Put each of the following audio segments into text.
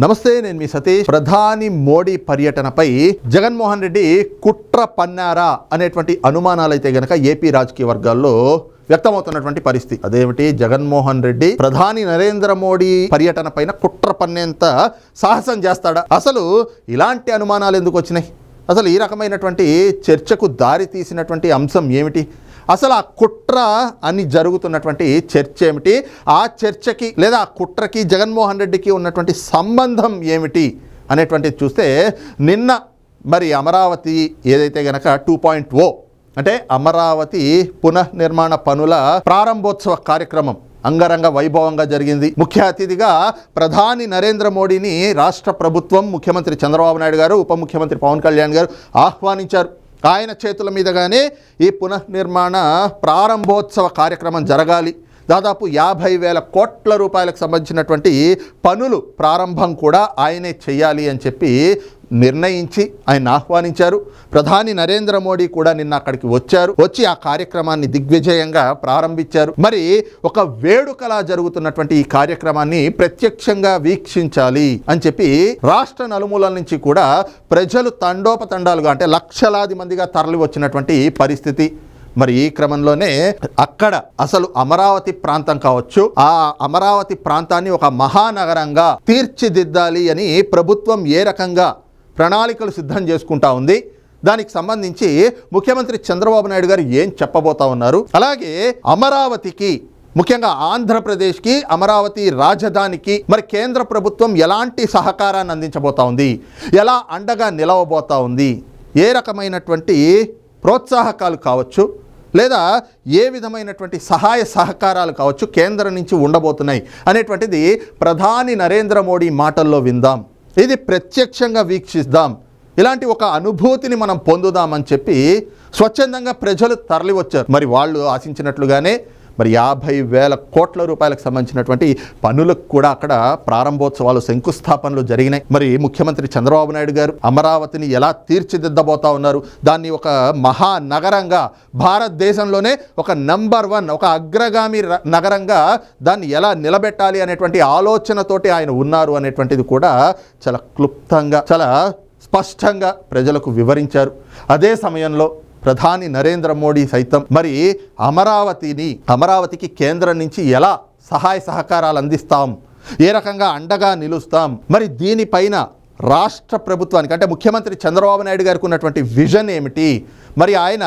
నమస్తే నేను మీ సతీష్. ప్రధాని మోడీ పర్యటనపై జగన్మోహన్ రెడ్డి కుట్ర పన్నారా అనేటువంటి అనుమానాలు అయితే గనక ఏపీ రాజకీయ వర్గాల్లో వ్యక్తమవుతున్నటువంటి పరిస్థితి. అదేమిటి? జగన్మోహన్ రెడ్డి ప్రధాని నరేంద్ర మోడీ పర్యటన పైన కుట్ర పన్నేంత సాహసం చేస్తాడా? అసలు ఇలాంటి అనుమానాలు ఎందుకు వచ్చినాయి? అసలు ఈ రకమైనటువంటి చర్చకు దారి తీసినటువంటి అంశం ఏమిటి? అసలు ఆ కుట్ర అని జరుగుతున్నటువంటి చర్చ ఏమిటి? ఆ చర్చకి లేదా ఆ కుట్రకి జగన్మోహన్ రెడ్డికి ఉన్నటువంటి సంబంధం ఏమిటి అనేటువంటిది చూస్తే నిన్న మరి అమరావతి ఏదైతే గనక టూ పాయింట్ ఓ అంటే అమరావతి పునఃనిర్మాణ పనుల ప్రారంభోత్సవ కార్యక్రమం అంగరంగ వైభవంగా జరిగింది. ముఖ్య అతిథిగా ప్రధాని నరేంద్ర మోడీని రాష్ట్ర ప్రభుత్వం ముఖ్యమంత్రి చంద్రబాబు నాయుడు గారు ఉప ముఖ్యమంత్రి పవన్ కళ్యాణ్ గారు ఆహ్వానించారు. ఆయన చేతుల మీదుగానే ఈ పునఃనిర్మాణ ప్రారంభోత్సవ కార్యక్రమం జరగాలి. దాదాపు యాభై వేల కోట్ల రూపాయలకు సంబంధించినటువంటి పనులు ప్రారంభం కూడా ఆయనే చేయాలి అని చెప్పి నిర్ణయించి ఆయన ఆహ్వానించారు. ప్రధాని నరేంద్ర మోడీ కూడా నిన్న అక్కడికి వచ్చారు. వచ్చి ఆ కార్యక్రమాన్ని దిగ్విజయంగా ప్రారంభించారు. మరి ఒక వేడుకలా జరుగుతున్నటువంటి ఈ కార్యక్రమాన్ని ప్రత్యక్షంగా వీక్షించాలి అని చెప్పి రాష్ట్ర నలుమూలల నుంచి కూడా ప్రజలు తండోపతండాలుగా అంటే లక్షలాది మందిగా తరలి వచ్చినటువంటి పరిస్థితి. మరి ఈ క్రమంలోనే అక్కడ అసలు అమరావతి ప్రాంతం కావచ్చు ఆ అమరావతి ప్రాంతాన్ని ఒక మహానగరంగా తీర్చిదిద్దాలి అని ప్రభుత్వం ఏ రకంగా ప్రణాళికలు సిద్ధం చేసుకుంటా ఉంది. దానికి సంబంధించి ముఖ్యమంత్రి చంద్రబాబు నాయుడు గారు ఏం చెప్పబోతా ఉన్నారు? అలాగే అమరావతికి ముఖ్యంగా ఆంధ్రప్రదేశ్కి అమరావతి రాజధానికి మరి కేంద్ర ప్రభుత్వం ఎలాంటి సహకారాన్ని అందించబోతా ఉంది? ఎలా అండగా నిలవబోతా ఉంది? ఏ రకమైనటువంటి ప్రోత్సాహకాలు కావచ్చు? లేదా ఏ విధమైనటువంటి సహాయ సహకారాలు కావచ్చు? కేంద్రం నుంచి ఉండబోతున్నాయి అనేటువంటిది ప్రధాని నరేంద్ర మోడీ మాటల్లో విందాం. ఇది ప్రత్యక్షంగా వీక్షిద్దాం. ఇలాంటి ఒక అనుభూతిని మనం పొందుదామని చెప్పి స్వచ్ఛందంగా ప్రజలు తరలివచ్చారు. మరి వాళ్ళు ఆశించినట్లుగానే మరి యాభై వేల కోట్ల రూపాయలకు సంబంధించినటువంటి పనులకు కూడా అక్కడ ప్రారంభోత్సవాలు శంకుస్థాపనలు జరిగినాయి. మరి ముఖ్యమంత్రి చంద్రబాబు నాయుడు గారు అమరావతిని ఎలా తీర్చిదిద్దబోతా ఉన్నారు? దాన్ని ఒక మహానగరంగా భారతదేశంలోనే ఒక నంబర్ వన్ ఒక అగ్రగామి నగరంగా దాన్ని ఎలా నిలబెట్టాలి అనేటువంటి ఆలోచనతోటి ఆయన ఉన్నారు అనేటువంటిది కూడా చాలా క్లుప్తంగా చాలా స్పష్టంగా ప్రజలకు వివరించారు. అదే సమయంలో ప్రధాని నరేంద్ర మోడీ సైతం. మరి అమరావతిని అమరావతికి కేంద్రం నుంచి ఎలా సహాయ సహకారాలు అందిస్తాం? ఏ రకంగా అండగా నిలుస్తాం? మరి దీనిపైన రాష్ట్ర ప్రభుత్వానికి అంటే ముఖ్యమంత్రి చంద్రబాబు నాయుడు గారికి ఉన్నటువంటి విజన్ ఏమిటి? మరి ఆయన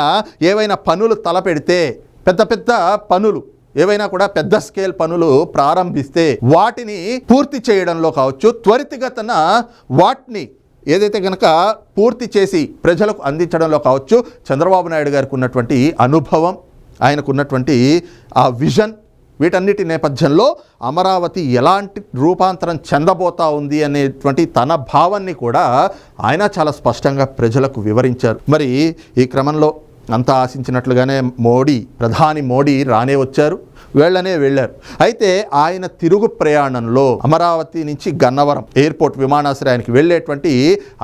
ఏవైనా పనులు తలపెడితే పెద్ద పెద్ద పనులు ఏవైనా కూడా పెద్ద స్కేల్ పనులు ప్రారంభిస్తే వాటిని పూర్తి చేయడంలో కావచ్చు త్వరితగతన వాటిని ఏదైతే కనుక పూర్తి చేసి ప్రజలకు అందించడంలో కావచ్చు చంద్రబాబు నాయుడు గారికి ఉన్నటువంటి అనుభవం ఆయనకు ఉన్నటువంటి ఆ విజన్ వీటన్నిటి నేపథ్యంలో అమరావతి ఎలాంటి రూపాంతరం చెందబోతా ఉంది అనేటువంటి తన భావాన్ని కూడా ఆయన చాలా స్పష్టంగా ప్రజలకు వివరించారు. మరి ఈ క్రమంలో అంతా ఆశించినట్లుగానే మోడీ ప్రధాని మోడీ రానే వచ్చారు. వెళ్ళనే వెళ్ళారు. అయితే ఆయన తిరుగు ప్రయాణంలో అమరావతి నుంచి గన్నవరం ఎయిర్పోర్ట్ విమానాశ్రయానికి వెళ్ళేటువంటి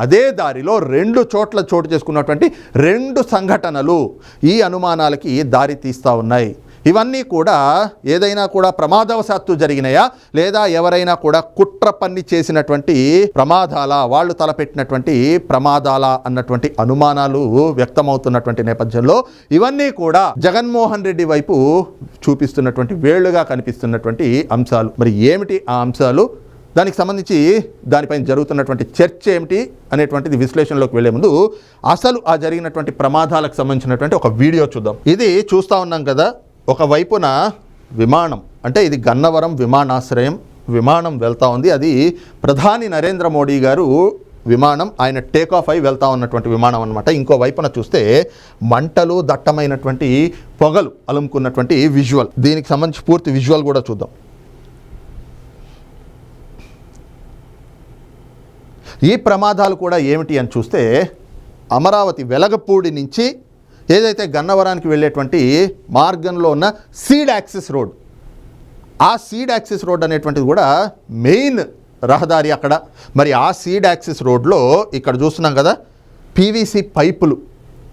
అదే దారిలో రెండు చోట్ల చోటు చేసుకున్నటువంటి రెండు సంఘటనలు ఈ అనుమానాలకి దారి తీస్తూ ఉన్నాయి. ఇవన్నీ కూడా ఏదైనా కూడా ప్రమాదవశాత్తు జరిగినాయా? లేదా ఎవరైనా కూడా కుట్ర పన్ని చేసినటువంటి ప్రమాదాల? వాళ్ళు తలపెట్టినటువంటి ప్రమాదాల? అన్నటువంటి అనుమానాలు వ్యక్తమవుతున్నటువంటి నేపథ్యంలో ఇవన్నీ కూడా జగన్మోహన్ రెడ్డి వైపు చూపిస్తున్నటువంటి వేళ్ళుగా కనిపిస్తున్నటువంటి అంశాలు. మరి ఏమిటి ఆ అంశాలు? దానికి సంబంధించి దానిపైన జరుగుతున్నటువంటి చర్చ ఏమిటి అనేటువంటిది విశ్లేషణలోకి వెళ్ళే ముందు అసలు ఆ జరిగినటువంటి ప్రమాదాలకు సంబంధించినటువంటి ఒక వీడియో చూద్దాం. ఇది చూస్తూ ఉన్నాం కదా. ఒక వైపున విమానం అంటే ఇది గన్నవరం విమానాశ్రయం విమానం వెళ్తా ఉంది. అది ప్రధాని నరేంద్ర మోడీ గారు విమానం ఆయన టేక్ ఆఫ్ అయి వెళ్తా ఉన్నటువంటి విమానం అనమాట ఇంకో వైపున చూస్తే మంటలు దట్టమైనటువంటి పొగలు అలుముకున్నటువంటి విజువల్. దీనికి సంబంధించి పూర్తి విజువల్ కూడా చూద్దాం. ఈ ప్రమాదాలు కూడా ఏమిటి అని చూస్తే అమరావతి వెలగపూడి నుంచి ఏదైతే గన్నవరానికి వెళ్ళేటువంటి మార్గంలో ఉన్న సీడ్ యాక్సిస్ రోడ్ ఆ సీడ్ యాక్సిస్ రోడ్ అనేటువంటిది కూడా మెయిన్ రహదారి అక్కడ. మరి ఆ సీడ్ యాక్సిస్ రోడ్లో ఇక్కడ చూస్తున్నాం కదా పీవీసీ పైపులు.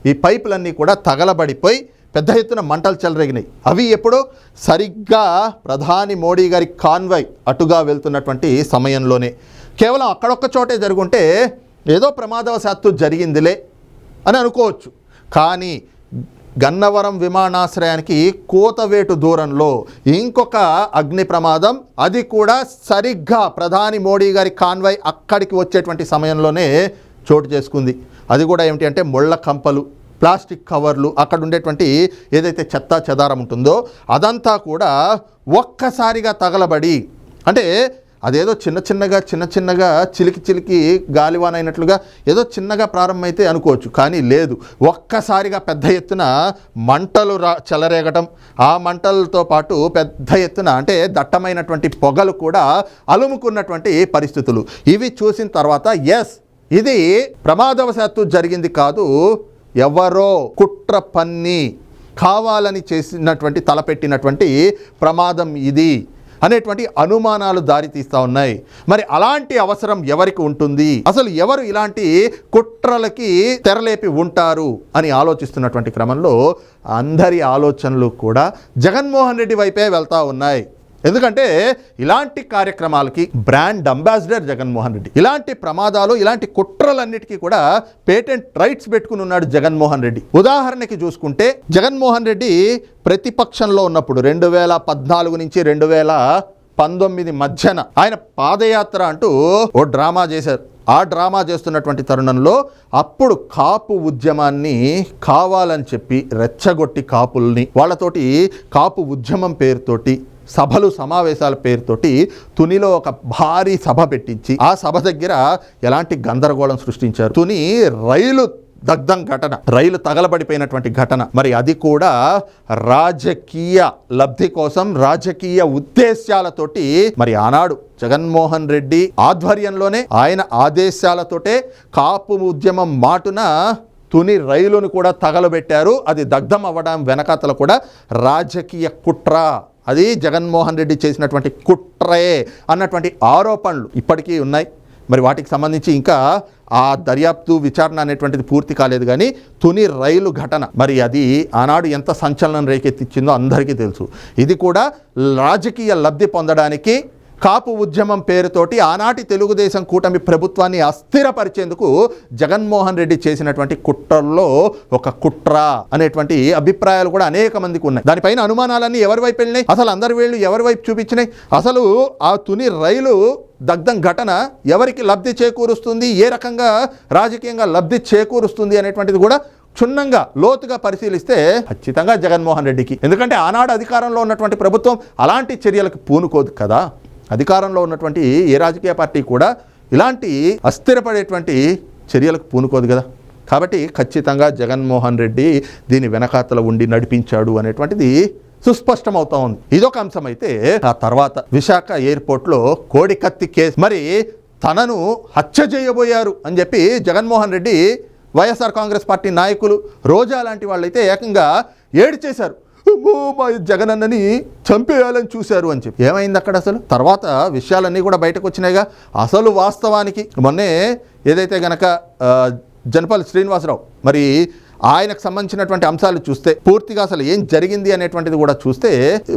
ఈ పైపులన్నీ కూడా తగలబడిపోయి పెద్ద ఎత్తున మంటలు చెలరేగినాయి. అవి ఎప్పుడు సరిగ్గా ప్రధాని మోడీ గారి కాన్వాయ్ అటుగా వెళ్తున్నటువంటి సమయంలోనే. కేవలం అక్కడొక్క చోటే జరుగుంటే ఏదో ప్రమాదవశాత్తు జరిగిందిలే అని అనుకోవచ్చు. కానీ గన్నవరం విమానాశ్రయానికి కోతవేటు దూరంలో ఇంకొక అగ్ని ప్రమాదం. అది కూడా సరిగ్గా ప్రధాని మోడీ గారి కాన్వాయ్ అక్కడికి వచ్చేటువంటి సమయంలోనే చోటు చేసుకుంది. అది కూడా ఏమిటి అంటే ముళ్ళ కంపలు ప్లాస్టిక్ కవర్లు అక్కడ ఉండేటువంటి ఏదైతే చెత్త చెదారం ఉంటుందో అదంతా కూడా ఒక్కసారిగా తగలబడి అంటే అదేదో చిన్న చిన్నగా చిన్న చిన్నగా చిలికి చిలికి గాలివాన అయినట్లుగా ఏదో చిన్నగా ప్రారంభమైతే అనుకోవచ్చు. కానీ లేదు. ఒక్కసారిగా పెద్ద ఎత్తున మంటలు రా చెలరేగటం ఆ మంటలతో పాటు పెద్ద ఎత్తున అంటే దట్టమైనటువంటి పొగలు కూడా అలుముకున్నటువంటి పరిస్థితులు. ఇవి చూసిన తర్వాత ఎస్ ఇది ప్రమాదవశాత్తు జరిగింది కాదు. ఎవరో కుట్ర పన్ని కావాలని చేసినటువంటి తలపెట్టినటువంటి ప్రమాదం ఇది. అనేటువంటి అనుమానాలు దారితీస్తూ ఉన్నాయి. మరి అలాంటి అవసరం ఎవరికి ఉంటుంది? అసలు ఎవరు ఇలాంటి కుట్రలకి తెరలేపి ఉంటారు? అని ఆలోచిస్తున్నటువంటి క్రమంలో అందరి ఆలోచనలు కూడా జగన్మోహన్ రెడ్డి వైపే వెళ్తా ఉన్నాయి. ఎందుకంటే ఇలాంటి కార్యక్రమాలకి బ్రాండ్ అంబాసిడర్ జగన్మోహన్ రెడ్డి ఇలాంటి ప్రమాదాలు ఇలాంటి కుట్రలన్నిటికీ కూడా పేటెంట్ రైట్స్ పెట్టుకుని ఉన్నాడు జగన్మోహన్ రెడ్డి. ఉదాహరణకి చూసుకుంటే జగన్మోహన్ రెడ్డి ప్రతిపక్షంలో ఉన్నప్పుడు రెండు వేల పద్నాలుగు నుంచి రెండు వేల పంతొమ్మిది మధ్యన ఆయన పాదయాత్ర అంటూ ఓ డ్రామా చేశారు. ఆ డ్రామా చేస్తున్నటువంటి తరుణంలో అప్పుడు కాపు ఉద్యమాన్ని కావాలని చెప్పి రెచ్చగొట్టి కాపుల్ని వాళ్ళతోటి కాపు ఉద్యమం పేరుతోటి సభలు సమావేశాల పేరుతోటి తునిలో ఒక భారీ సభ పెట్టించి ఆ సభ దగ్గర ఎలాంటి గందరగోళం సృష్టించారు? తుని రైలు దగ్ధం ఘటన రైలు తగలబడిపోయినటువంటి ఘటన. మరి అది కూడా రాజకీయ లబ్ధి కోసం రాజకీయ ఉద్దేశాలతోటి మరి ఆనాడు జగన్మోహన్ రెడ్డి ఆధ్వర్యంలోనే ఆయన ఆదేశాలతోటే కాపు ఉద్యమం మాటున తుని రైలును కూడా తగలబెట్టారు. అది దగ్ధం అవ్వడం వెనకాతల కూడా రాజకీయ కుట్ర అది జగన్మోహన్ రెడ్డి చేసినటువంటి కుట్రయే అన్నటువంటి ఆరోపణలు ఇప్పటికీ ఉన్నాయి. మరి వాటికి సంబంధించి ఇంకా ఆ దర్యాప్తు విచారణ అనేటువంటిది పూర్తి కాలేదు కానీ తుని రైలు ఘటన మరి అది ఆనాడు ఎంత సంచలనం రేకెత్తించిందో అందరికీ తెలుసు. ఇది కూడా రాజకీయ లబ్ధి పొందడానికి కాపు ఉద్యమం పేరుతోటి ఆనాటి తెలుగుదేశం కూటమి ప్రభుత్వాన్ని అస్థిరపరిచేందుకు జగన్మోహన్ రెడ్డి చేసినటువంటి కుట్రల్లో ఒక కుట్ర అనేటువంటి అభిప్రాయాలు కూడా అనేక మందికి ఉన్నాయి. దానిపైన అనుమానాలన్నీ ఎవరి వైపు వెళ్ళినాయి? అసలు అందరి వేళ్ళు ఎవరి వైపు చూపించినాయి? అసలు ఆ తుని రైలు దగ్ధం ఘటన ఎవరికి లబ్ధి చేకూరుస్తుంది? ఏ రకంగా రాజకీయంగా లబ్ధి చేకూరుస్తుంది అనేటువంటిది కూడా క్షుణ్ణంగా లోతుగా పరిశీలిస్తే ఖచ్చితంగా జగన్మోహన్ రెడ్డికి. ఎందుకంటే ఆనాడు అధికారంలో ఉన్నటువంటి ప్రభుత్వం అలాంటి చర్యలకు పూనుకోదు కదా. అధికారంలో ఉన్నటువంటి ఏ రాజకీయ పార్టీ కూడా ఇలాంటి అస్థిరపడేటువంటి చర్యలకు పూనుకోదు కదా. కాబట్టి ఖచ్చితంగా జగన్మోహన్ రెడ్డి దీని వెనకాతల ఉండి నడిపించాడు అనేటువంటిది సుస్పష్టమవుతా ఉంది. ఇదొక అంశం అయితే ఆ తర్వాత విశాఖ ఎయిర్పోర్ట్లో కోడికత్తి కేసు. మరి తనను హత్య చేయబోయారు అని చెప్పి Jaganmohan Reddy YSR Congress party నాయకులు రోజా లాంటి వాళ్ళైతే ఏకంగా ఏడు చేశారు అమ్మో, మా జగనన్నని చంపేయాలని చూశారు అని చెప్పి. ఏమైంది అక్కడ అసలు? తర్వాత విషయాలన్నీ కూడా బయటకు వచ్చినాయిగా. అసలు వాస్తవానికి మొన్నే ఏదైతే గనక జనపాల్ జనపల్లి శ్రీనివాసరావు మరి ఆయనకు సంబంధించినటువంటి అంశాలు చూస్తే పూర్తిగా అసలు ఏం జరిగింది అనేటువంటిది కూడా చూస్తే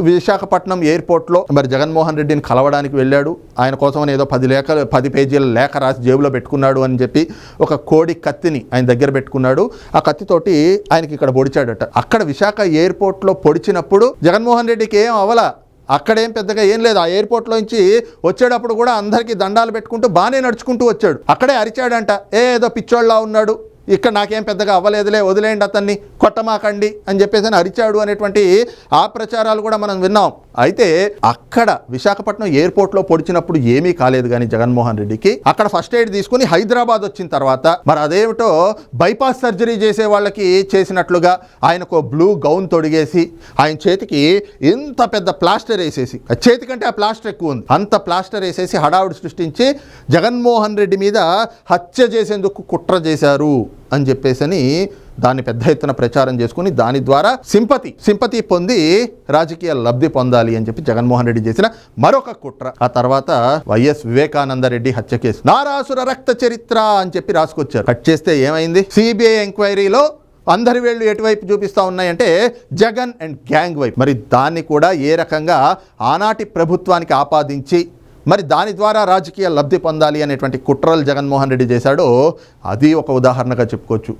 విశాఖపట్నం ఎయిర్పోర్ట్లో మరి జగన్మోహన్ రెడ్డిని కలవడానికి వెళ్ళాడు. ఆయన కోసం ఏదో పది లేఖలు పది పేజీల లేఖ రాసి జేబులో పెట్టుకున్నాడు అని చెప్పి ఒక కోడి కత్తిని ఆయన దగ్గర పెట్టుకున్నాడు. ఆ కత్తితోటి ఆయనకి ఇక్కడ పొడిచాడట. అక్కడ విశాఖ ఎయిర్పోర్ట్లో పొడిచినప్పుడు జగన్మోహన్ రెడ్డికి ఏం అవలా? అక్కడేం పెద్దగా ఏం లేదు. ఆ ఎయిర్పోర్ట్లో నుంచి వచ్చేటప్పుడు కూడా అందరికీ దండాలు పెట్టుకుంటూ బాగానే నడుచుకుంటూ వచ్చాడు. అక్కడే అరిచాడంట. ఏ ఏదో పిచ్చోళ్ళలా ఉన్నాడు. ఇక్కడ నాకేం పెద్దగా అవ్వలేదులే వదిలేయండి అతన్ని కొట్టమాకండి అని చెప్పేసి అని అరిచాడు అనేటువంటి ఆ ప్రచారాలు కూడా మనం విన్నాం. అయితే అక్కడ విశాఖపట్నం ఎయిర్పోర్ట్లో పొడిచినప్పుడు ఏమీ కాలేదు కానీ జగన్మోహన్ రెడ్డికి. అక్కడ ఫస్ట్ ఎయిడ్ తీసుకుని హైదరాబాద్ వచ్చిన తర్వాత మరి అదేమిటో బైపాస్ సర్జరీ చేసే వాళ్ళకి చేసినట్లుగా ఆయనకు బ్లూ గౌన్ తొడిగేసి ఆయన చేతికి ఇంత పెద్ద ప్లాస్టర్ వేసేసి ఆ చేతి కంటే ఆ ప్లాస్టర్ ఎక్కువ ఉంది. అంత ప్లాస్టర్ వేసేసి హడావుడి సృష్టించి జగన్మోహన్ రెడ్డి మీద హత్య చేసేందుకు కుట్ర చేశారు అని చెప్పేసని దాన్ని పెద్ద ఎత్తున ప్రచారం చేసుకుని దాని ద్వారా సింపతి సింపతి పొంది రాజకీయ లబ్ధి పొందాలి అని చెప్పి జగన్మోహన్ రెడ్డి చేసిన మరొక కుట్ర. ఆ తర్వాత వైఎస్ వివేకానంద రెడ్డి హత్య కేసు. నారాసుర రక్త చరిత్ర అని చెప్పి రాసుకొచ్చారు. కట్ చేస్తే ఏమైంది? సిబిఐ ఎంక్వైరీలో అందరి వేళ్ళు ఎటువైపు చూపిస్తూ ఉన్నాయంటే జగన్ అండ్ గ్యాంగ్ వైపు. మరి దాన్ని కూడా ఏ రకంగా ఆనాటి ప్రభుత్వానికి ఆపాదించి మరి దాని ద్వారా రాజకీయ లబ్ధి పొందాలి అనేటువంటి కుట్రలు జగన్మోహన్ రెడ్డి చేశాడో అది ఒక ఉదాహరణగా చెప్పుకోవచ్చు.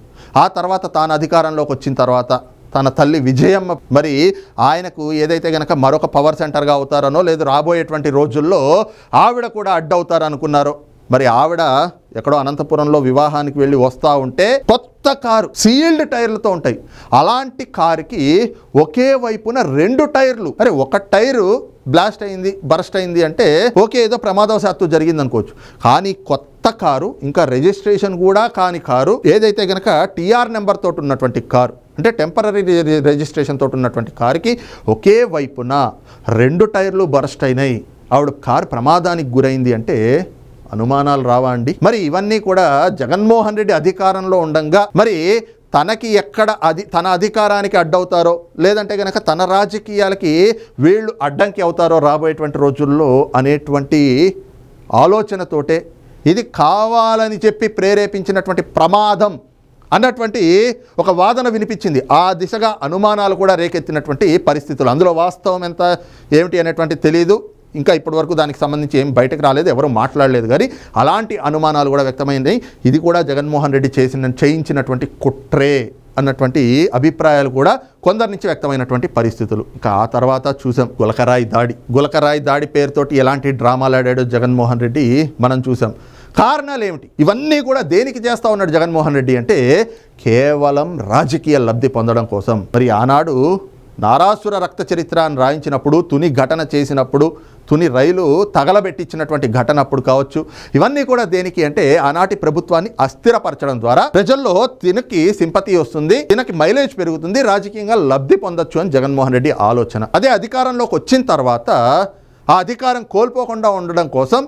ఆ తర్వాత తాను అధికారంలోకి వచ్చిన తర్వాత తన తల్లి విజయమ్మ మరి ఆయనకు ఏదైతే గనక మరొక పవర్ సెంటర్గా అవుతారనో లేదు రాబోయేటువంటి రోజుల్లో ఆవిడ కూడా అడ్డవుతారనుకున్నారో మరి ఆవిడ ఎక్కడో అనంతపురంలో వివాహానికి వెళ్ళి వస్తూ ఉంటే కొత్త కారు సీల్డ్ టైర్లతో ఉంటాయి. అలాంటి కారుకి ఒకే వైపున రెండు టైర్లు. అరే ఒక టైరు బ్లాస్ట్ అయింది బరస్ట్ అయింది అంటే ఓకే ఏదో ప్రమాదవశాత్తు జరిగింది అనుకోవచ్చు కానీ కొత్త కారు ఇంకా రిజిస్ట్రేషన్ కూడా కాని కారు ఏదైతే గనక టీఆర్ నెంబర్ తోటి ఉన్నటువంటి కారు అంటే టెంపరీ రిజిస్ట్రేషన్ తోటి ఉన్నటువంటి కారుకి ఒకే వైపున రెండు టైర్లు బరస్ట్ అయినాయి. ఆవిడ కారు ప్రమాదానికి గురైంది అంటే అనుమానాలు రావా అండి? మరి ఇవన్నీ కూడా జగన్మోహన్ రెడ్డి అధికారంలో ఉండంగా మరి తనకి ఎక్కడ అది తన అధికారానికి అడ్డవుతారో లేదంటే కనుక తన రాజకీయాలకి వీళ్ళు అడ్డంకి అవుతారో రాబోయేటువంటి రోజుల్లో అనేటువంటి ఆలోచనతోటే ఇది కావాలని చెప్పి ప్రేరేపించినటువంటి ప్రమాదం అన్నటువంటి ఒక వాదన వినిపించింది. ఆ దిశగా అనుమానాలు కూడా రేకెత్తినటువంటి పరిస్థితులు. అందులో వాస్తవం ఎంత ఏమిటి అనేటువంటి తెలియదు ఇంకా ఇప్పటివరకు దానికి సంబంధించి ఏం బయటకు రాలేదు ఎవరు మాట్లాడలేదు. కానీ అలాంటి అనుమానాలు కూడా వ్యక్తమైంది. ఇది కూడా జగన్మోహన్ రెడ్డి చేసిన చేయించినటువంటి కుట్రే అన్నటువంటి అభిప్రాయాలు కూడా కొందరి నుంచి వ్యక్తమైనటువంటి పరిస్థితులు. ఇంకా ఆ తర్వాత చూసాం గులకరాయి దాడి. గులకరాయి దాడి పేరుతోటి ఎలాంటి డ్రామాలు ఆడాడో జగన్మోహన్ రెడ్డి మనం చూసాం. కారణాలు ఏమిటి? ఇవన్నీ కూడా దేనికి చేస్తా ఉన్నాడు జగన్మోహన్ రెడ్డి అంటే కేవలం రాజకీయ లబ్ధి పొందడం కోసం. మరి ఆనాడు నారాసుర రక్త చరిత్ర అని రాయించినప్పుడు తుని ఘటన చేసినప్పుడు తుని రైలు తగలబెట్టించినటువంటి ఘటన అప్పుడు కావచ్చు. ఇవన్నీ కూడా దేనికి అంటే ఆనాటి ప్రభుత్వాన్ని అస్థిరపరచడం ద్వారా ప్రజల్లో తినకి సింపతి వస్తుంది తినకి మైలేజ్ పెరుగుతుంది రాజకీయంగా లబ్ధి పొందొచ్చు అని జగన్మోహన్ రెడ్డి ఆలోచన. అదే అధికారంలోకి వచ్చిన తర్వాత ఆ అధికారం కోల్పోకుండా ఉండడం కోసం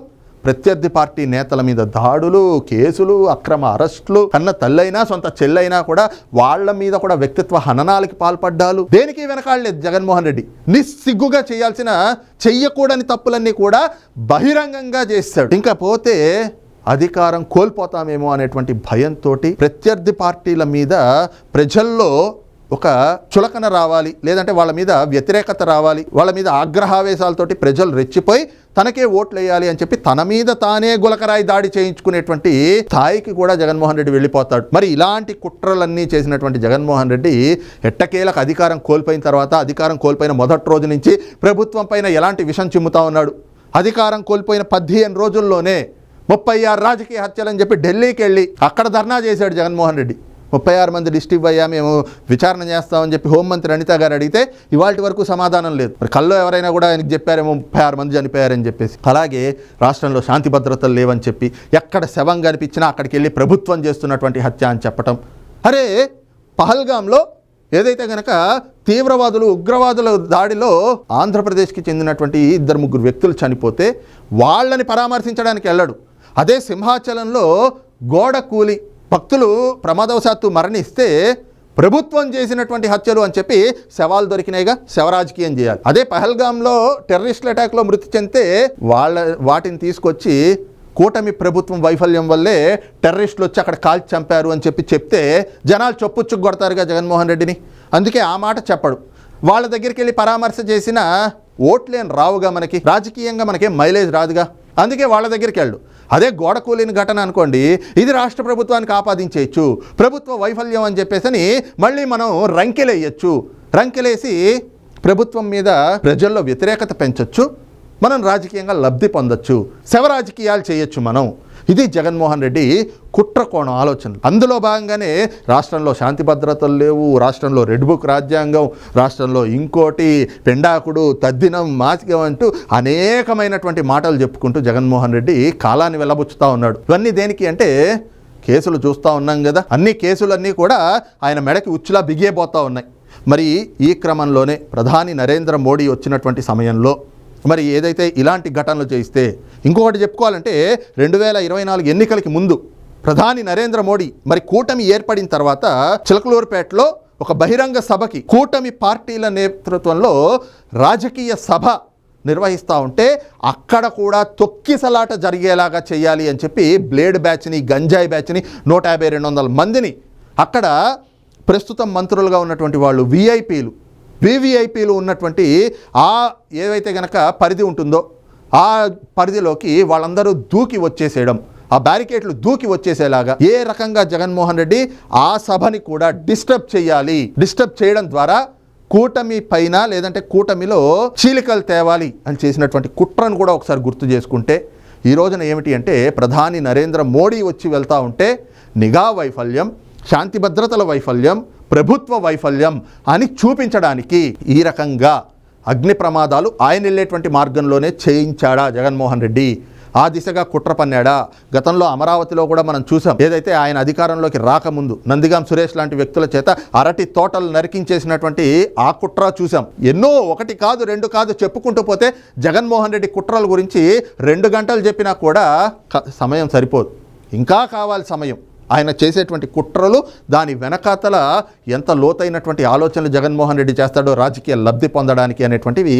ప్రత్యర్థి పార్టీ నేతల మీద దాడులు కేసులు అక్రమ అరెస్టులు కన్న తల్లైనా సొంత చెల్లైనా కూడా వాళ్ళ మీద కూడా వ్యక్తిత్వ హననాలకి పాల్పడ్డాలు. దేనికి వెనకాడలేదు జగన్మోహన్ రెడ్డి? నిస్సిగ్గుగా చేయాల్సిన చెయ్యకూడని తప్పులన్నీ కూడా బహిరంగంగా చేస్తాడు. ఇంకా పోతే అధికారం కోల్పోతామేమో అనేటువంటి భయంతో ప్రత్యర్థి పార్టీల మీద ప్రజల్లో ఒక చులకన రావాలి లేదంటే వాళ్ళ మీద వ్యతిరేకత రావాలి వాళ్ళ మీద ఆగ్రహావేశాలతోటి ప్రజలు రెచ్చిపోయి తనకే ఓట్లు వేయాలి అని చెప్పి తన మీద తానే గులకరాయి దాడి చేయించుకునేటువంటి స్థాయికి కూడా జగన్మోహన్ రెడ్డి వెళ్ళిపోతాడు. మరి ఇలాంటి కుట్రలన్నీ చేసినటువంటి జగన్మోహన్ రెడ్డి ఎట్టకేలకు అధికారం కోల్పోయిన తర్వాత అధికారం కోల్పోయిన మొదటి రోజు నుంచి ప్రభుత్వం పైన ఎలాంటి విషం చిమ్ముతా ఉన్నాడు? అధికారం కోల్పోయిన పదిహేను రోజుల్లోనే ముప్పై ఆరు రాజకీయ హత్యలని చెప్పి ఢిల్లీకి వెళ్ళి అక్కడ ధర్నా చేశాడు జగన్మోహన్ రెడ్డి. ముప్పై ఆరు మంది డిస్టిక్ అయ్యా మేము విచారణ చేస్తామని చెప్పి హోంమంత్రి అనిత గారు అడిగితే ఇవాళ వరకు సమాధానం లేదు. మరి కల్లో ఎవరైనా కూడా ఆయనకు చెప్పారేమో ముప్పై ఆరు మంది చనిపోయారని చెప్పేసి. అలాగే రాష్ట్రంలో శాంతి భద్రతలు లేవని చెప్పి ఎక్కడ శవం కనిపించినా అక్కడికి వెళ్ళి ప్రభుత్వం చేస్తున్నటువంటి హత్య అని చెప్పటం. అరే పహల్గాంలో ఏదైతే గనక తీవ్రవాదులు ఉగ్రవాదుల దాడిలో ఆంధ్రప్రదేశ్కి చెందినటువంటి ఇద్దరు ముగ్గురు వ్యక్తులు చనిపోతే వాళ్ళని పరామర్శించడానికి వెళ్ళడు. అదే సింహాచలంలో గోడ కూలి భక్తులు ప్రమాదవశాత్తు మరణిస్తే ప్రభుత్వం చేసినటువంటి హత్యలు అని చెప్పి శవాలు దొరికినాయిగా శవరాజకీయం చేయాలి. అదే పహల్గాంలో టెర్రరిస్టుల అటాక్లో మృతి చెందితే వాళ్ళ వాటిని తీసుకొచ్చి కూటమి ప్రభుత్వం వైఫల్యం వల్లే టెర్రరిస్టులు వచ్చి అక్కడ కాల్చి చంపారు అని చెప్పి చెప్తే జనాలు చొప్పుచ్చుకు కొడతారుగా జగన్మోహన్ రెడ్డిని. అందుకే ఆ మాట చెప్పడు. వాళ్ళ దగ్గరికి వెళ్ళి పరామర్శ చేసిన ఓట్లేని రావుగా మనకి. రాజకీయంగా మనకేం మైలేజ్ రాదుగా. అందుకే వాళ్ళ దగ్గరికి వెళ్ళు. అదే గోడ కూలిన ఘటన అనుకోండి ఇది రాష్ట్ర ప్రభుత్వానికి ఆపాదించేయచ్చు ప్రభుత్వ వైఫల్యం అని చెప్పేసి మళ్ళీ మనం రంకెలేయచ్చు. రంకెలేసి ప్రభుత్వం మీద ప్రజల్లో వ్యతిరేకత పెంచచ్చు మనం రాజకీయంగా లబ్ధి పొందొచ్చు శవ రాజకీయాలు చేయొచ్చు మనం. ఇది జగన్మోహన్ రెడ్డి కుట్ర కోణం ఆలోచన అందులో భాగంగానే రాష్ట్రంలో శాంతి భద్రతలు లేవు రాష్ట్రంలో రెడ్ బుక్ రాజ్యాంగం రాష్ట్రంలో ఇంకోటి పెండాకుడు తద్దినం మాసికం అంటూ అనేకమైనటువంటి మాటలు చెప్పుకుంటూ జగన్మోహన్ రెడ్డి కాలాన్ని వెళ్ళబుచ్చుతా ఉన్నాడు. ఇవన్నీ దేనికి అంటే కేసులు చూస్తూ ఉన్నాం కదా. అన్ని కేసులన్నీ కూడా ఆయన మెడకి ఉచ్చులా బిగియబోతూ ఉన్నాయి. మరి ఈ క్రమంలోనే ప్రధాని నరేంద్ర మోడీ వచ్చినటువంటి సమయంలో మరి ఏదైతే ఇలాంటి ఘటనలు చేయిస్తే ఇంకొకటి చెప్పుకోవాలంటే రెండు వేల ఇరవై నాలుగు ఎన్నికలకి ముందు ప్రధాని నరేంద్ర మోడీ మరి కూటమి ఏర్పడిన తర్వాత చిలకలూరుపేటలో ఒక బహిరంగ సభకి కూటమి పార్టీల నేతృత్వంలో రాజకీయ సభ నిర్వహిస్తూ ఉంటే అక్కడ కూడా తొక్కిసలాట జరిగేలాగా చేయాలి అని చెప్పి బ్లేడ్ బ్యాచ్ని గంజాయి బ్యాచ్ని నూట యాభై రెండు వందల మందిని అక్కడ ప్రస్తుతం మంత్రులుగా ఉన్నటువంటి వాళ్ళు విఐపీలు వివిఐపీలు ఉన్నటువంటి ఆ ఏవైతే గనక పరిధి ఉంటుందో ఆ పరిధిలోకి వాళ్ళందరూ దూకి వచ్చేసేయడం ఆ బ్యారికేడ్లు దూకి వచ్చేసేలాగా ఏ రకంగా జగన్మోహన్ రెడ్డి ఆ సభని కూడా డిస్టర్బ్ చేయాలి డిస్టర్బ్ చేయడం ద్వారా కూటమి పైన లేదంటే కూటమిలో చీలికలు తేవాలి అని చేసినటువంటి కుట్రను కూడా ఒకసారి గుర్తు చేసుకుంటే ఈ రోజున ఏమిటి అంటే ప్రధాని నరేంద్ర మోడీ వచ్చి వెళ్తా ఉంటే నిఘా వైఫల్యం శాంతి భద్రతల వైఫల్యం ప్రభుత్వ వైఫల్యం అని చూపించడానికి ఈ రకంగా అగ్ని ప్రమాదాలు ఆయన వెళ్ళేటువంటి మార్గంలోనే చేయించాడా జగన్మోహన్ రెడ్డి. ఆ దిశగా కుట్ర పన్నాడా? గతంలో అమరావతిలో కూడా మనం చూసాం. ఏదైతే ఆయన అధికారంలోకి రాకముందు నందిగాం సురేష్ లాంటి వ్యక్తుల చేత అరటి తోటలు నరికించేసినటువంటి ఆ కుట్ర చూసాం. ఎన్నో ఒకటి కాదు రెండు కాదు చెప్పుకుంటూ పోతే జగన్మోహన్ రెడ్డి కుట్రల గురించి రెండు గంటలు చెప్పినా కూడా సమయం సరిపోదు. ఇంకా కావాలి సమయం. ఆయన చేసేటువంటి కుట్రలు దాని వెనకాతల ఎంత లోతైనటువంటి ఆలోచనలు జగన్మోహన్ రెడ్డి చేస్తాడో రాజకీయ లబ్ధి పొందడానికి అనేటువంటివి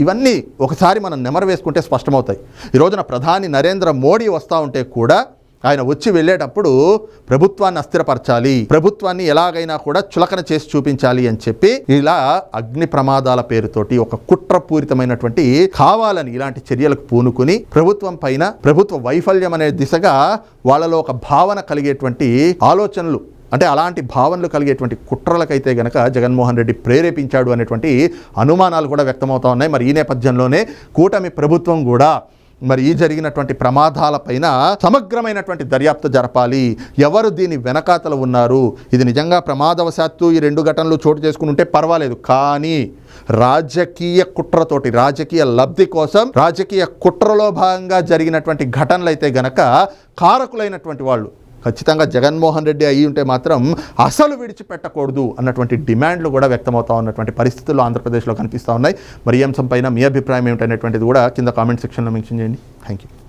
ఇవన్నీ ఒకసారి మనం నెమరు వేసుకుంటే స్పష్టమవుతాయి. ఈ రోజున ప్రధాని నరేంద్ర మోడీ వస్తూ ఉంటే కూడా ఆయన వచ్చి వెళ్ళేటప్పుడు ప్రభుత్వాన్ని అస్థిరపరచాలి ప్రభుత్వాన్ని ఎలాగైనా కూడా చులకన చేసి చూపించాలి అని చెప్పి ఇలా అగ్ని ప్రమాదాల పేరుతోటి ఒక కుట్రపూరితమైనటువంటి కావాలని ఇలాంటి చర్యలకు పూనుకుని ప్రభుత్వం పైన ప్రభుత్వ వైఫల్యం అనే దిశగా వాళ్ళలో ఒక భావన కలిగేటువంటి ఆలోచనలు అంటే అలాంటి భావనలు కలిగేటువంటి కుట్రలకైతే గనక జగన్మోహన్ రెడ్డి ప్రేరేపించాడు అనేటువంటి అనుమానాలు కూడా వ్యక్తమవుతా ఉన్నాయి. మరి ఈ నేపథ్యంలోనే కూటమి ప్రభుత్వం కూడా మరి ఈ జరిగినటువంటి ప్రమాదాలపైన సమగ్రమైనటువంటి దర్యాప్తు జరపాలి. ఎవరు దీని వెనకాతలు ఉన్నారు? ఇది నిజంగా ప్రమాదవశాత్తు ఈ రెండు ఘటనలు చోటు చేసుకుని ఉంటే పర్వాలేదు. కానీ రాజకీయ కుట్రతోటి రాజకీయ లబ్ధి కోసం రాజకీయ కుట్రలో భాగంగా జరిగినటువంటి ఘటనలు అయితే గనక కారకులైనటువంటి వాళ్ళు ఖచ్చితంగా జగన్మోహన్ రెడ్డి అయ్యి ఉంటే మాత్రం అసలు విడిచిపెట్టకూడదు అన్నటువంటి డిమాండ్లు కూడా వ్యక్తమవుతా ఉన్నటువంటి పరిస్థితులు ఆంధ్రప్రదేశ్లో కనిపిస్తూ ఉన్నాయి. మరి ఈ అంశం పైన మీ అభిప్రాయం ఏమిటనేటువంటిది కూడా కింద కామెంట్ సెక్షన్లో మెన్షన్ చేయండి. Thank you